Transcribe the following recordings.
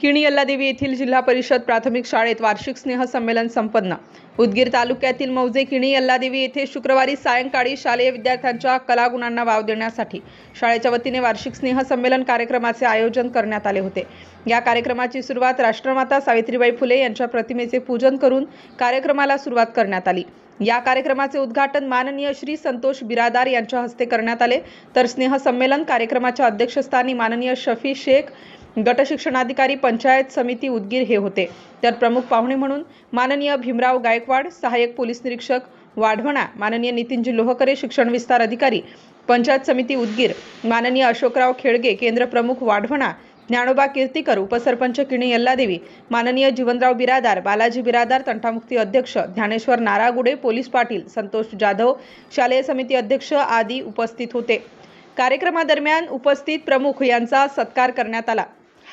किणी यल्लादेवी येथील जिल्हा परिषद प्राथमिक शाळेत वार्षिक स्नेह संमेलन संपन्न. उदगीर तालुक्यातील मौजे किणी यल्लादेवी येथे शुक्रवारी सायंकाळी शालेय विद्यार्थ्यांच्या कलागुणांना वाव देण्यासाठी शाळेच्या वतीने वार्षिक स्नेह संमेलन कार्यक्रमाचे आयोजन करण्यात आले होते. या कार्यक्रमाची सुरुवात राष्ट्रमाता सावित्रीबाई फुले यांच्या प्रतिमेचे पूजन करून कार्यक्रमाला सुरुवात करण्यात आली. या कार्यक्रमाचे उद्घाटन माननीय श्री संतोष बिरादार यांच्या हस्ते करण्यात आले. तर स्नेह संमेलन कार्यक्रमाच्या अध्यक्षस्थानी माननीय शफी शेख गट शिक्षणाधिकारी पंचायत समिती उदगीर हे होते. तर प्रमुख पाहुणे म्हणून माननीय भीमराव गायकवाड सहाय्यक पोलीस निरीक्षक वाढवणा माननीय नितीनजी लोहकरे शिक्षण विस्तार अधिकारी पंचायत समिती उदगीर माननीय अशोकराव खेळगे केंद्र प्रमुख वाढवणा ज्ञानोबा कीर्तीकर उपसरपंच किणी यल्लादेवी माननीय जीवनराव बिरादार बालाजी बिरादार तंटामुक्ती अध्यक्ष ज्ञानेश्वर नारागुडे पोलीस पाटील संतोष जाधव शालेय समिती अध्यक्ष आदी उपस्थित होते. कार्यक्रमादरम्यान उपस्थित प्रमुख यांचा सत्कार करण्यात आला.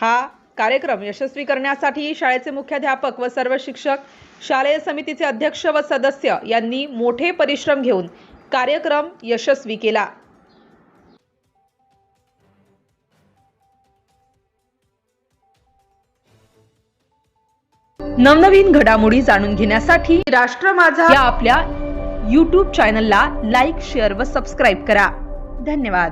हा कार्यक्रम यशस्वी करण्यासाठी शाळेचे मुख्याध्यापक व सर्व शिक्षक शालेय समितीचे अध्यक्ष व सदस्य यांनी मोठे परिश्रम घेऊन कार्यक्रम यशस्वी केला. नवनवीन घडामोडी जाणून घेण्यासाठी राष्ट्र माझा या आपल्या यूट्यूब चॅनलला लाईक शेअर व सबस्क्राईब करा. धन्यवाद.